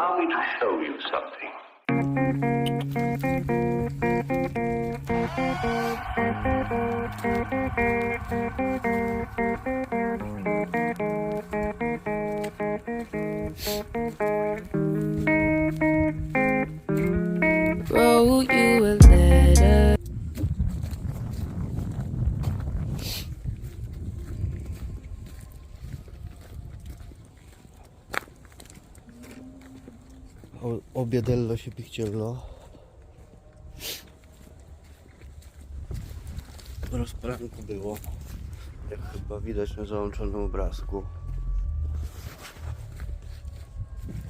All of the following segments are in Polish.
Allow me to show you something. you a O- Obiedello się pichciello. Rozpranku było. Jak chyba widać na załączonym obrazku.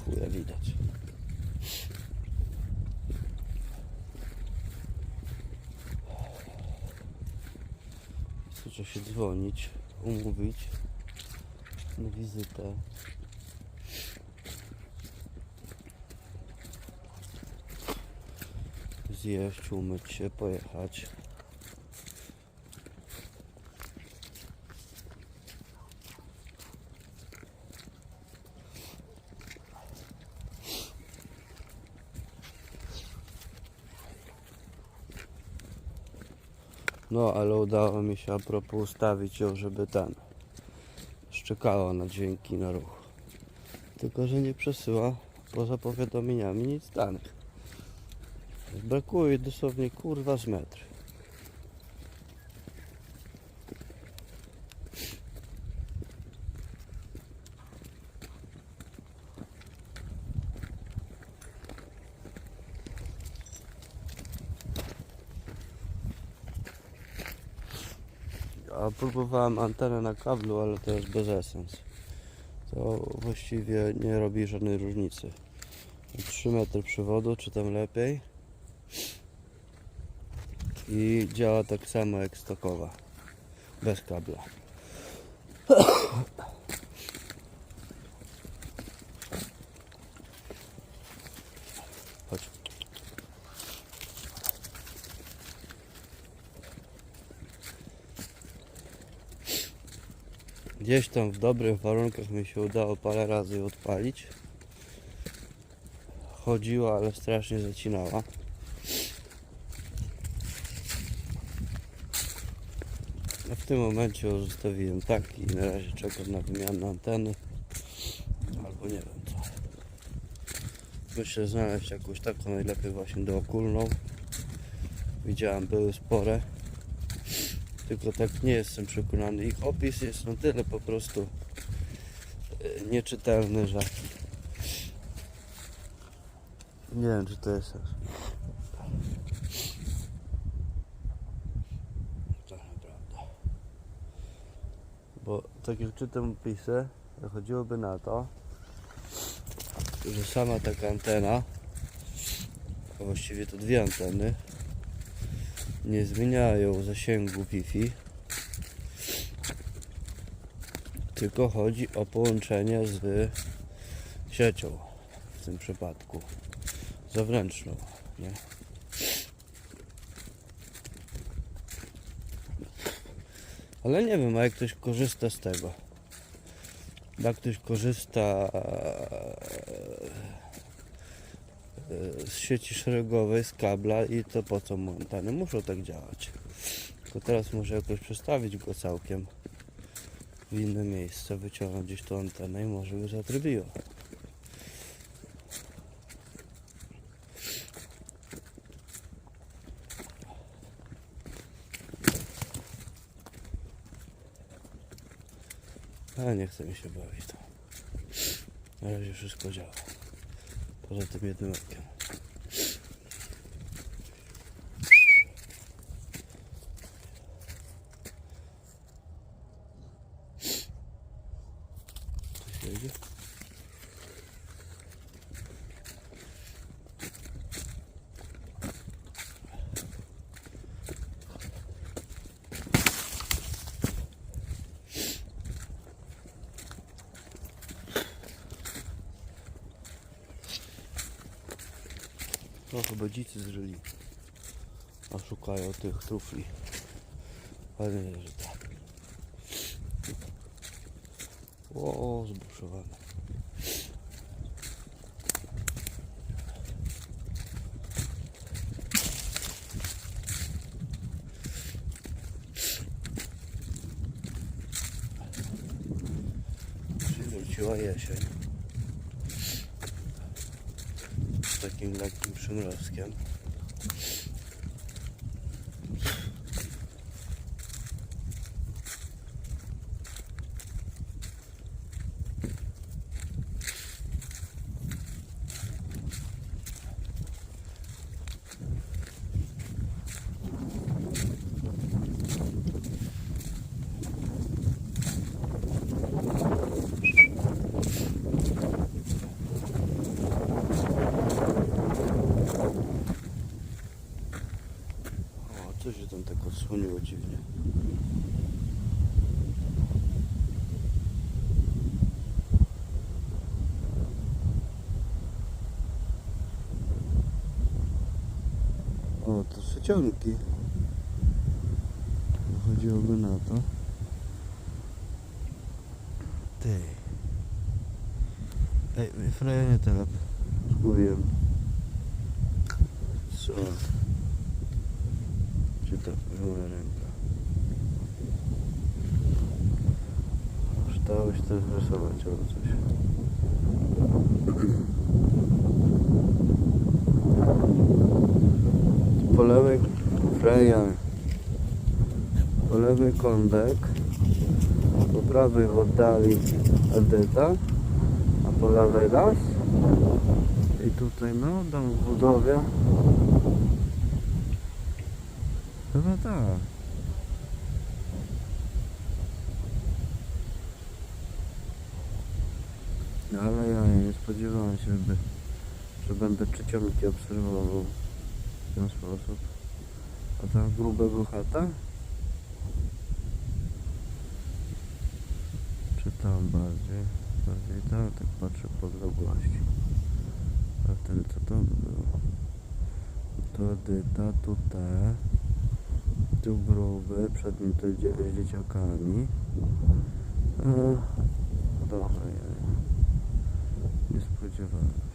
Chuja widać. Chcecie się dzwonić, umówić na wizytę. Zjeść, umyć się, pojechać. No, ale udało mi się a propos ustawić ją, żeby ten szczekała na dźwięki, na ruch. Tylko, że nie przesyła poza powiadomieniami nic danych. Brakuje dosłownie kurwa z metr. A próbowałem antenę na kablu, ale to jest bez esens. To właściwie nie robi żadnej różnicy. 3 metry przewodu, czy tam lepiej. I działa tak samo jak stokowa. Bez kabla. Chodź. Gdzieś tam w dobrych warunkach mi się udało parę razy odpalić. Chodziła, ale strasznie zacinała. A w tym momencie ją zostawiłem tak i na razie czekam na wymianę anteny. Albo nie wiem co. Myślę znaleźć jakąś taką najlepiej właśnie dookulną. Widziałem, były spore. Tylko tak nie jestem przekonany. Ich opis jest na tyle po prostu e, nieczytelny, że nie wiem czy to jest sens. To naprawdę. Bo tak jak czytam opisy, wychodziłoby na to, że sama taka antena, a właściwie to dwie anteny, nie zmieniają zasięgu Wi-Fi, tylko chodzi o połączenie z siecią w tym przypadku zewnętrzną, nie? Ale nie wiem, a jak ktoś korzysta z tego, jak ktoś korzysta e, z sieci szeregowej, z kabla i to po co mu anteny? Muszą tak działać. Tylko teraz muszę jakoś przestawić go całkiem w inne miejsce, wyciągnąć gdzieś tą antenę i może by zatrybiło. A nie chce mi się bawić to. Na razie wszystko działa. Poza tym jednym okiem. Kurwa chyba dzicy zżyli. A szukają tych trufli. Ale nie, że tak. O, zbuszowane. Przywróciła jesień. Günler kimsin rastgele. Przymrozkiem. O, co się tam tak odsłoniło dziwnie? O, to szczycionki. Chodziłoby na to. Ty. Ej, Freja nie telep. Zgubiłem. Co? Czy to moja ręka? Przydałeś to rysować albo coś. Po lewej Freja. Po lewej kądek. Po prawej w oddali Edyta. A po lewej las. I tutaj no, dom w budowie. Tak. No, Ale ja nie spodziewałem się, by, że będę czycionki obserwował w ten sposób. A ta grubego chata? Czy tam bardziej? Bardziej tam, tak patrzę po odległości. A ten co to był? To Edyta, tu Tu gruby, przed nim to idzie z dzieciakami. E, dobra, nie spodziewałem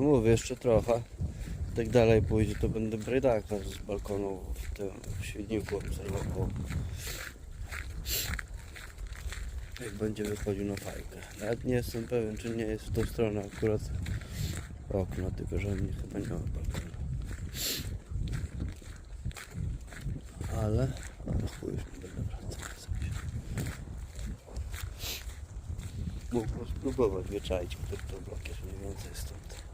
mówię, jeszcze trochę. Tak dalej pójdzie, to będę brydaka z balkonu w tym świetniku obserwował. Jak będzie wychodził na fajkę. Nawet nie jestem pewien, czy nie jest w tą stronę akurat okno, tylko że mnie chyba nie ma balkonu. Ale, ale chuj już nie będę wracał. Mógł spróbować wyczaić, który to blok jest mniej więcej stąd.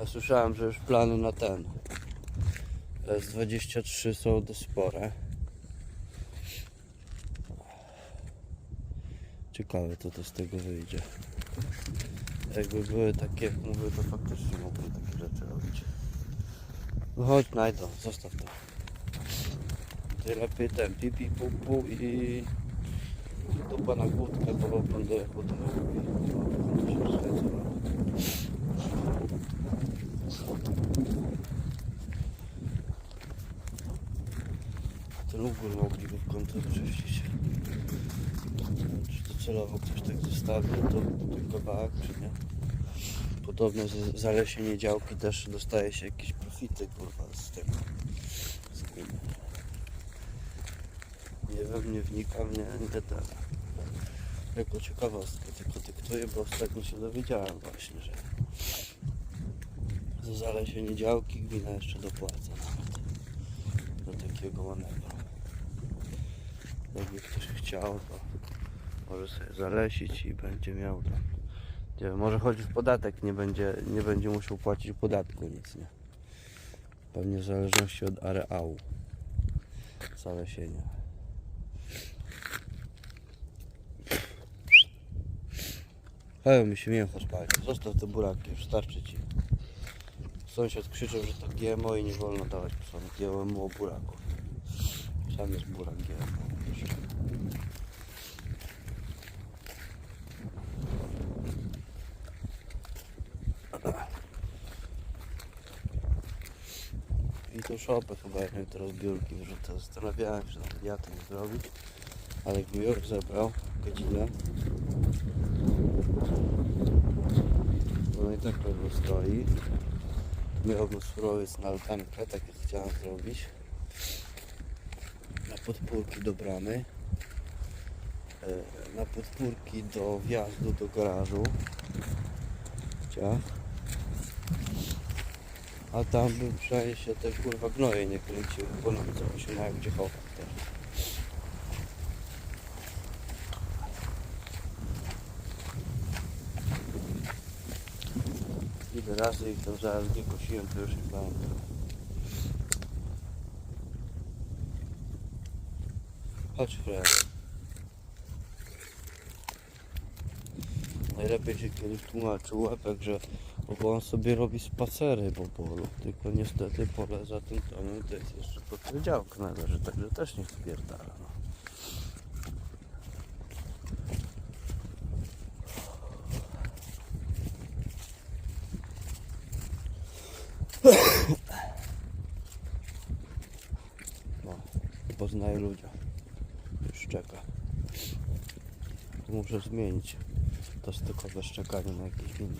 Ja słyszałem, że już plany na ten S23 są dość spore. Ciekawe to z tego wyjdzie. Jakby były takie, jak mówię, to faktycznie mogły takie rzeczy robić. No chodź, najdą, zostaw to. Ty lepiej ten pipi, pu, pu i do pana kłódkę, bo będę potem robi. To się rozkręcało. Ten ugór końcu wyczyścić. Nie wiem, Czy to celowo ktoś tak zostawił, to ten kawałek, czy nie? Podobno z zalesienie działki też dostaje się jakieś profity, kurwa, z tego. Z gminy. Nie wiem, nie wnikam, nie, nie ten. Jako ciekawostkę tylko dyktuję, bo ostatnio się dowiedziałem właśnie, że za zalesienie działki gmina jeszcze dopłaca do takiego manewru. Jakby ktoś chciał, to może sobie zalesić i będzie miał tam. Nie wiem, może choć w podatek nie będzie, nie będzie musiał płacić podatku nic, nie? Pewnie w zależności od areału zalesienia. Hejo, mi się mięcho spali. Zostaw te buraki, już starczy ci. Sąsiad krzyczał, że to GMO i nie wolno dawać psom GMO buraków. Sam jest burak GMO. I tą szopę chyba jak te rozbiórki wrzucę. Zastanawiałem się, nawet ja to zrobić. Ale jakby już zebrał godzinę. No i tak pewno stoi. Miałbym surowiec na altankę, tak jak chciałem zrobić. Na podpórki do bramy. E, Na podpórki do wjazdu do garażu. A tam by przynajmniej się te kurwa gnoje nie kręciły, bo nam co się mają gdzie chować teraz. Razy ich tam zaraz nie kosiłem, to już ich pamiętam. Chodź Fred. Najlepiej się kiedyś tłumaczył łepek, że bo on sobie robi spacery po polu, tylko niestety pole za tym domem to jest jeszcze pod tę działkę należy, także też nie spierdala. No. No, poznaję ludzi. Już czeka. Muszę zmienić to stokowe szczekanie na jakieś inne.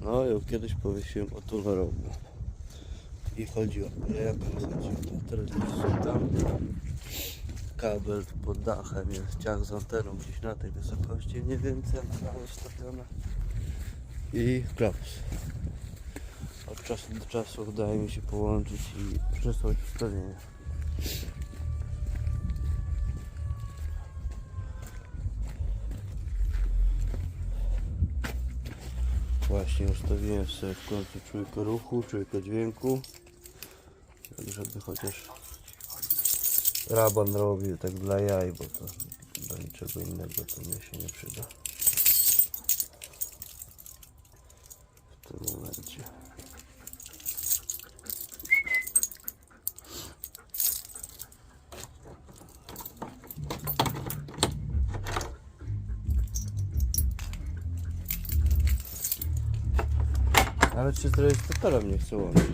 No, ja kiedyś powiesiłem o tu na rogu. I chodziło, ale jak on chodził, to teraz jest tam kabel pod dachem, jest ciach z anteną gdzieś na tej wysokości, nie wiem, centra ustawiona. I klaps. Od czasu do czasu udaje mi się połączyć i przesłać ustawienie. Właśnie ustawiłem sobie w końcu czujkę ruchu, czujkę dźwięku. Tak żeby chociaż raban robił tak dla jaj, bo to do niczego innego to mnie się nie przyda. W tym momencie. Czy z rejestratorem nie chce łączyć?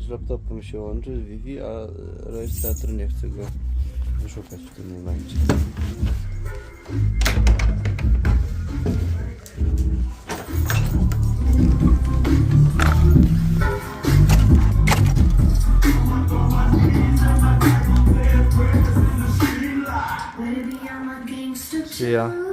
Z laptopem się łączy, z Vivi, a rejestrator nie chce go wyszukać w tym momencie. Ja?